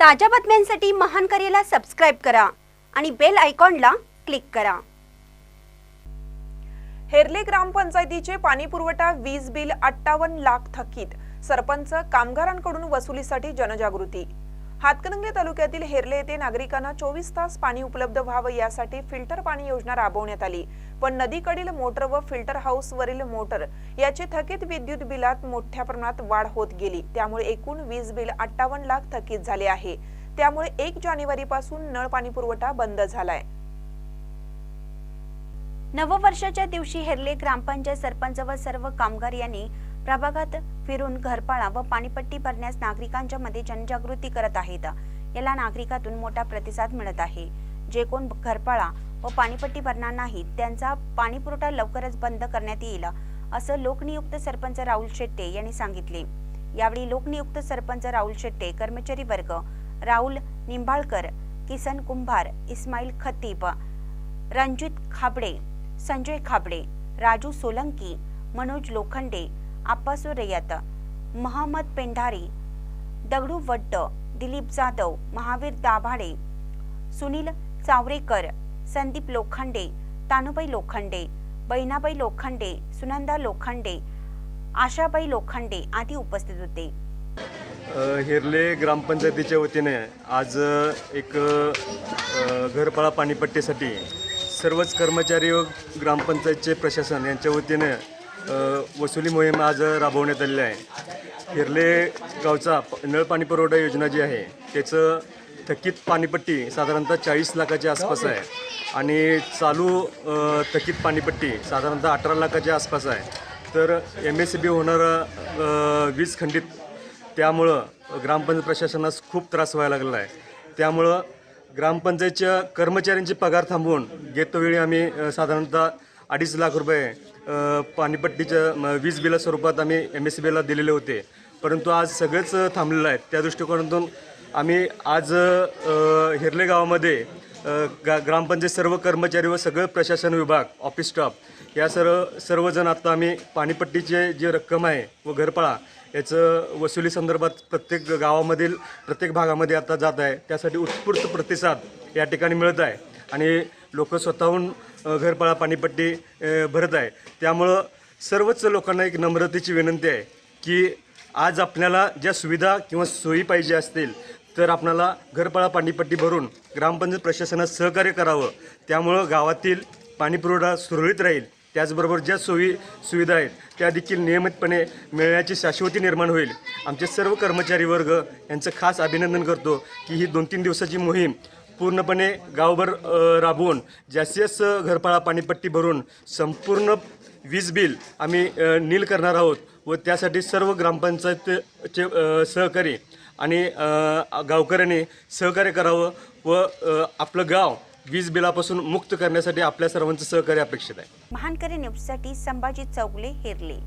ताज्या बातम्यांसाठी महान करेला सबस्क्राईब करा आणि बेल आयकॉनला क्लिक करा. हेरले ग्रामपंचायतीचे पाणी पुरवठा वीज बिल अठ्ठावन्न लाख थकीत. सरपंच कामगारांकडून वसुलीसाठी जनजागृती. हातकणंगले तालुक्यातील हेरले येथे नागरिकांना चोवीस तास पाणी उपलब्ध व्हावं यासाठी फिल्टर पाणी योजना राबवण्यात आली. पण नदीकडील मोटर व फिल्टर हाऊस वरील मोटर याचे थकीत विद्युत बिलात मोठ्या प्रमाणात वाढ होत गेली. त्यामुळे एकूण वीज बिल अठ्ठावन्न लाख थकीत झाले आहे. त्यामुळे एक जानेवारी पासून नळ पाणी पुरवठा बंद झालाय. नववर्षाच्या दिवशी हेरले ग्रामपंचायत सरपंच व सर्व कामगार यांनी प्रभागात फिरून घरपाळा व पाणीपट्टी भरण्यास नागरिकांच्या मध्ये जनजागृती करत आहेत. याला नागरिकातून मोठा प्रतिसाद मिळत आहे. जे कोण घरपाळा व पाणीपट्टी भरणार नाहीत त्यांचा पाणीपुरवठा लवकरच बंद करण्यात येईल असं लोकनियुक्त सरपंच राहुल शेट्टे यांनी सांगितले. यावेळी लोकनियुक्त सरपंच राहुल शेट्टे कर्मचारी वर्ग राहुल निंबाळकर किसन कुंभार इस्माईल खतीब रणजित खाबडे संजय खाबडे राजू सोलंकी मनोज लोखंडे आप्पासू महमद महम्मद पेंढारी दगडू वड्ड दिलीप जाधव महावीर दाभाडे सुनील चावरेकर संदीप लोखंडे तानुबाई लोखंडे बहिणाबाई लोखंडे सुनंदा लोखंडे आशाबाई लोखंडे आदी उपस्थित होते. हिरले ग्रामपंचायतीच्या वतीने आज एक घरपाळा पाणीपट्टीसाठी सर्वच कर्मचारी व ग्रामपंचायतचे प्रशासन यांच्या वतीने वसुली मोहीम आज राबवण्यात आलेली आहे. हिरले गावचा प- नळ पाणी पुरवठा योजना जी आहे त्याचं थकीत पाणीपट्टी साधारणतः चाळीस लाखाच्या आसपास आहे. आणि चालू थकीत पाणीपट्टी साधारणतः अठरा लाखाच्या आसपास आहे. तर एम एस बी होणारं वीज खंडित. त्यामुळं ग्रामपंचायत प्रशासनास खूप त्रास व्हायला लागला आहे. त्यामुळं ग्रामपंचायतच्या कर्मचाऱ्यांचे पगार थांबवून घेतोवेळी आम्ही साधारणतः अडीच लाख रुपये पाणीपट्टीच्या वीज बिला स्वरूपात आम्ही एम एस बीला दिलेले होते. परंतु आज सगळेच थांबलेलं आहे त्या दृष्टिकोनातून आम्ही आज हिरले गावामध्ये गा ग्रामपंचायत सर्व कर्मचारी व सगळं प्रशासन विभाग ऑफिस स्टाफ या सर्व सर्वजण आता आम्ही पाणीपट्टीचे जे रक्कम आहे व घरपाळा याचं वसुली संदर्भात प्रत्येक गावामधील प्रत्येक भागामध्ये आता जात आहे. त्यासाठी उत्स्फूर्त प्रतिसाद या ठिकाणी मिळत आहे. आणि लोक स्वतःहून घरपाळा पाणीपट्टी भरत आहे. त्यामुळं सर्वच लोकांना एक नम्रतेची विनंती आहे की आज आपल्याला ज्या सुविधा किंवा सोयी पाहिजे असतील तर आपल्याला घरपाळा पाणीपट्टी भरून ग्रामपंचायत प्रशासनात सहकार्य करावं. त्यामुळं गावातील पाणीपुरवठा सुरळीत राहील. त्याचबरोबर ज्या सोयी सुविधा आहेत त्या देखील नियमितपणे मिळण्याची शाश्वती निर्माण होईल. आमचे सर्व कर्मचारी वर्ग यांचं खास अभिनंदन करतो की ही दोन तीन दिवसाची मोहीम पूर्णपणे गावभर राबवून जास्तीत जास्त घरपाळा पाणीपट्टी भरून संपूर्ण वीज बिल आम्ही नील करणार आहोत व त्यासाठी सर्व ग्रामपंचायतचे सहकारी आणि गावकऱ्यांनी सहकार्य करावं व आपलं गाव वीज बिलापासून मुक्त करण्यासाठी आपल्या सर्वांचं सहकार्य अपेक्षित आहे. महानकरी न्यूजसाठी संभाजी चौगले हेरले.